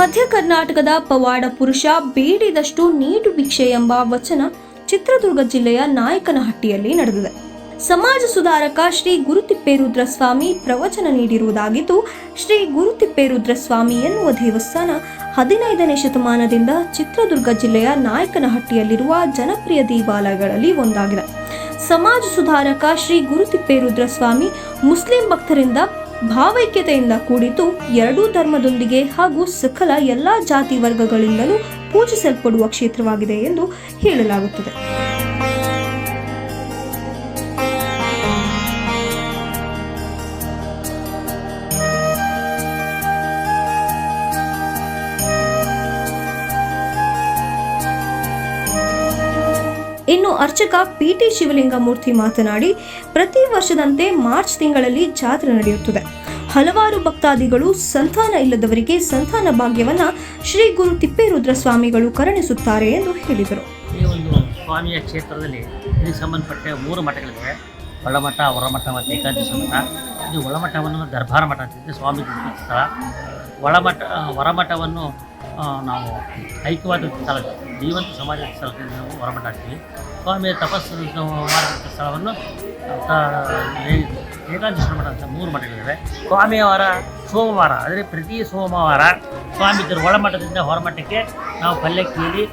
ಮಧ್ಯ ಕರ್ನಾಟಕದ ಪವಾಡ ಪುರುಷ ಬೇಡಿದಷ್ಟು ನೀಡು ಭಿಕ್ಷೆ ಎಂಬ ವಚನ ಚಿತ್ರದುರ್ಗ ಜಿಲ್ಲೆಯ ನಾಯಕನಹಟ್ಟಿಯಲ್ಲಿ ನಡೆದಿದೆ. ಸಮಾಜ ಸುಧಾರಕ ಶ್ರೀ ಗುರುತಿಪ್ಪೇರುದ್ರ ಸ್ವಾಮಿ ಪ್ರವಚನ ನೀಡಿರುವುದಾಗಿದ್ದು, ಶ್ರೀ ಗುರುತಿಪ್ಪೇರುದ್ರ ಸ್ವಾಮಿ ಎನ್ನುವ ದೇವಸ್ಥಾನ ಹದಿನೈದನೇ ಶತಮಾನದಿಂದ ಚಿತ್ರದುರ್ಗ ಜಿಲ್ಲೆಯ ನಾಯಕನಹಟ್ಟಿಯಲ್ಲಿರುವ ಜನಪ್ರಿಯ ದೇವಾಲಯಗಳಲ್ಲಿ ಒಂದಾಗಿದೆ. ಸಮಾಜ ಸುಧಾರಕ ಶ್ರೀ ಗುರುತಿಪ್ಪೇರುದ್ರ ಸ್ವಾಮಿ ಮುಸ್ಲಿಂ ಭಕ್ತರಿಂದ ಭಾವೈಕ್ಯತೆಯಿಂದ ಕೂಡಿತು ಎರಡೂ ಧರ್ಮದೊಂದಿಗೆ ಹಾಗೂ ಸಕಲ ಎಲ್ಲ ಜಾತಿ ವರ್ಗಗಳಿಂದಲೂ ಪೂಜಿಸಲ್ಪಡುವ ಕ್ಷೇತ್ರವಾಗಿದೆ ಎಂದು ಹೇಳಲಾಗುತ್ತದೆ. ಇನ್ನು ಅರ್ಚಕ ಪಿ ಟಿ ಶಿವಲಿಂಗಮೂರ್ತಿ ಮಾತನಾಡಿ, ಪ್ರತಿ ವರ್ಷದಂತೆ ಮಾರ್ಚ್ ತಿಂಗಳಲ್ಲಿ ಜಾತ್ರೆ ನಡೆಯುತ್ತದೆ. ಹಲವಾರು ಭಕ್ತಾದಿಗಳು ಸಂತಾನ ಇಲ್ಲದವರಿಗೆ ಸಂತಾನ ಭಾಗ್ಯವನ್ನ ಶ್ರೀ ಗುರು ತಿಪ್ಪೇರುದ್ರ ಸ್ವಾಮಿಗಳು ಕರುಣಿಸುತ್ತಾರೆ ಎಂದು ಹೇಳಿದರು. ಈ ಒಂದು ಸ್ವಾಮಿಯ ಕ್ಷೇತ್ರದಲ್ಲಿ ಇದಕ್ಕೆ ಸಂಬಂಧಪಟ್ಟ ಮೂರು ಮಠಗಳಿವೆ. ಒಳಮಠ ಹೊರಮಠ ಮತ್ತು ಏಕಾದಶಿ ಮಠ. ಇದು ಒಳಮಠವನ್ನು ದರ್ಬಾರ ಮಠ ಅಂತಿದ್ದು ಸ್ವಾಮಿ ಸ್ಥಳ ಒಳಮಠ ಹೊರಮಠವನ್ನು ನಾವು ಐಕ್ಯವಾದ ಸ್ಥಳ ಜೀವಂತ ಸಮಾಜದ ಸ್ಥಳದಲ್ಲಿ ನಾವು ಹೊರಮಠ ಅಂತೀವಿ ಸ್ವಾಮಿಯ ತಪಸ್ಸು ಮಾಡಿದಂಥ ಸ್ಥಳವನ್ನು ಏಕಾಂತೇಶ್ವರ ಮಠ ಅಂತ ಮೂರು ಮಠಗಳಿವೆ. ಸ್ವಾಮಿಯವರ ಸೋಮವಾರ, ಅಂದರೆ ಪ್ರತಿ ಸೋಮವಾರ ಸ್ವಾಮಿ ಒಳಮಠದಿಂದ ಹೊರಮಠಕ್ಕೆ ನಾವು ಪಲ್ಲಕ್ಕಿಯಲ್ಲಿ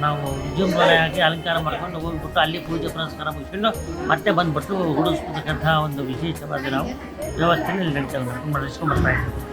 ನಾವು ವಿಜೃಂಭಣೆಯಾಗಿ ಅಲಂಕಾರ ಮಾಡ್ಕೊಂಡು ಹೋಗ್ಬಿಟ್ಟು ಅಲ್ಲಿ ಪೂಜೆ ಪುನಸ್ಕಾರ ಮುಗಿಸ್ಕೊಂಡು ಮತ್ತೆ ಬಂದುಬಿಟ್ಟು ಹುಡಿಸ್ಕೊತಕ್ಕಂಥ ಒಂದು ವಿಶೇಷವಾಗಿ ನಾವು ವ್ಯವಸ್ಥೆಯಲ್ಲಿ ನಡೀತಾ ನಡೆಸ್ಕೊಂಡು ಬರ್ತಾ ಇದ್ದೀವಿ